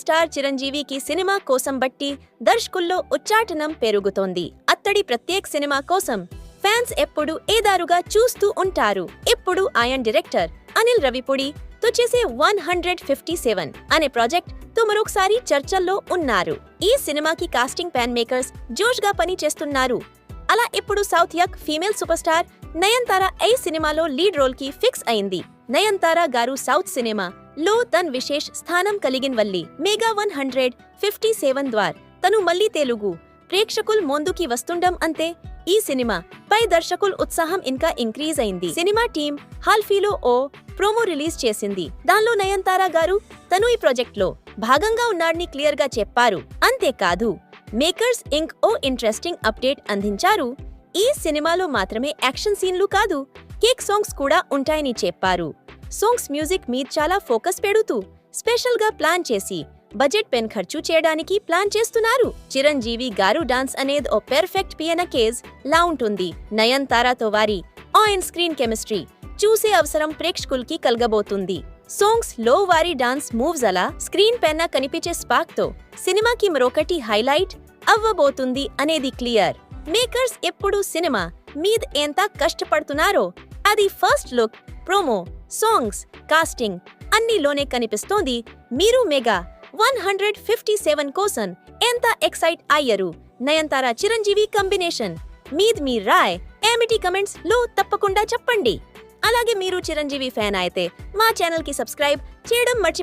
Star చిరంజీవికి cinema కోసం బట్టి దర్శకుల్లో ఉచ్చాటనం పెరుగుతోంది. అత్తడి ప్రత్యేక సినిమా కోసం ఫ్యాన్స్ ఎప్పుడు ఏదారుగా చూస్తూ ఉంటారు. ఇప్పుడు ఆయన డైరెక్టర్ అనిల్ రవిపుడి తో చేసే వన్ హండ్రెడ్ ఫిఫ్టీ సెవెన్ అనే ప్రాజెక్ట్తో మరొకసారి చర్చల్లో ఉన్నారు. ఈ సినిమాకి కాస్టింగ్ ప్యాన్ మేకర్స్ జోష్గా పని చేస్తున్నారు. అలా ఇప్పుడు సౌత్ యక్ ఫీమేల్ సూపర్ స్టార్ నయన్తార ఈ సినిమాలో లీడ్ రోల్కి ఫిక్స్ అయింది. నయన్తార గారు సౌత్ సినిమా లో తన్ విశేష్ స్థానం కలిగిన Valli mega one hundred fifty seven ద్వార్. తను మళ్ళీ తెలుగు. ప్రేక్షకుల్ ముందుకి వస్తుండం అంతే. ఈ సినిమా పై దర్శకుల్ ఉత్సాహం ఇంకా ఇంక్రీజ్ అయింది. సినిమా టీం హాల్ఫీలో ఓ ప్రోమో రిలీజ్ చేసింది. దానిలో నయన్తార గారు తను ఈ ప్రాజెక్ట్లో భాగంగా ఉన్నాడని క్లియర్గా చెప్పారు. అంతేకాదు మేకర్స్ ఇంక్ ఓ ఇంట్రెస్టింగ్ అప్డేట్ అందించారు. ఈ సినిమాలో మాత్రమే యాక్షన్ సీన్లు కాదు కేక్ సాంగ్స్ కూడా ఉంటాయని చెప్పారు. సాంగ్స్ మ్యూజిక్ మీద చాలా ఫోకస్ పెడుతూ స్పెషల్గా ప్లాన్ చేసి బడ్జెట్ పెన్ ఖర్చు చేయడానికి ప్లాన్ చేస్తున్నారు. చిరంజీవి గారు డాన్స్ అనేది ఓ పెర్ఫెక్ట్ పియన కేజ్ లా ఉంటుంది. నయన్తారాతో వారి ఆన్ స్క్రీన్ కెమిస్ట్రీ చూసే అవసరం ప్రేక్షకులకి కలగబోతుంది. సాంగ్స్లో వారి డాన్స్ మూవ్స్ అలా స్క్రీన్ పైన కనిపించే స్పాక్తో సినిమాకి మరొకటి హైలైట్ అవ్వబోతుంది అనేది క్లియర్. మేకర్స్ ఎప్పుడు సినిమా మీద ఎంత కష్టపడుతున్నారో అది first look promo songs casting అన్నిలోనే కనిపిస్తోంది మీరు mega one hundred fifty seven కోసం ఎంత ఎక్సైట్ అయ్యారు? నయనతార చిరంజీవి కాంబినేషన్. మీద్ మీ రాయ్ ఏమిటి కమెంట్స్లో తప్పకుండా చెప్పండి. అలాగే మీరు చిరంజీవి ఫ్యాన్ అయితే మా ఛానల్కి సబ్స్క్రైబ్ చేయడం మర్చి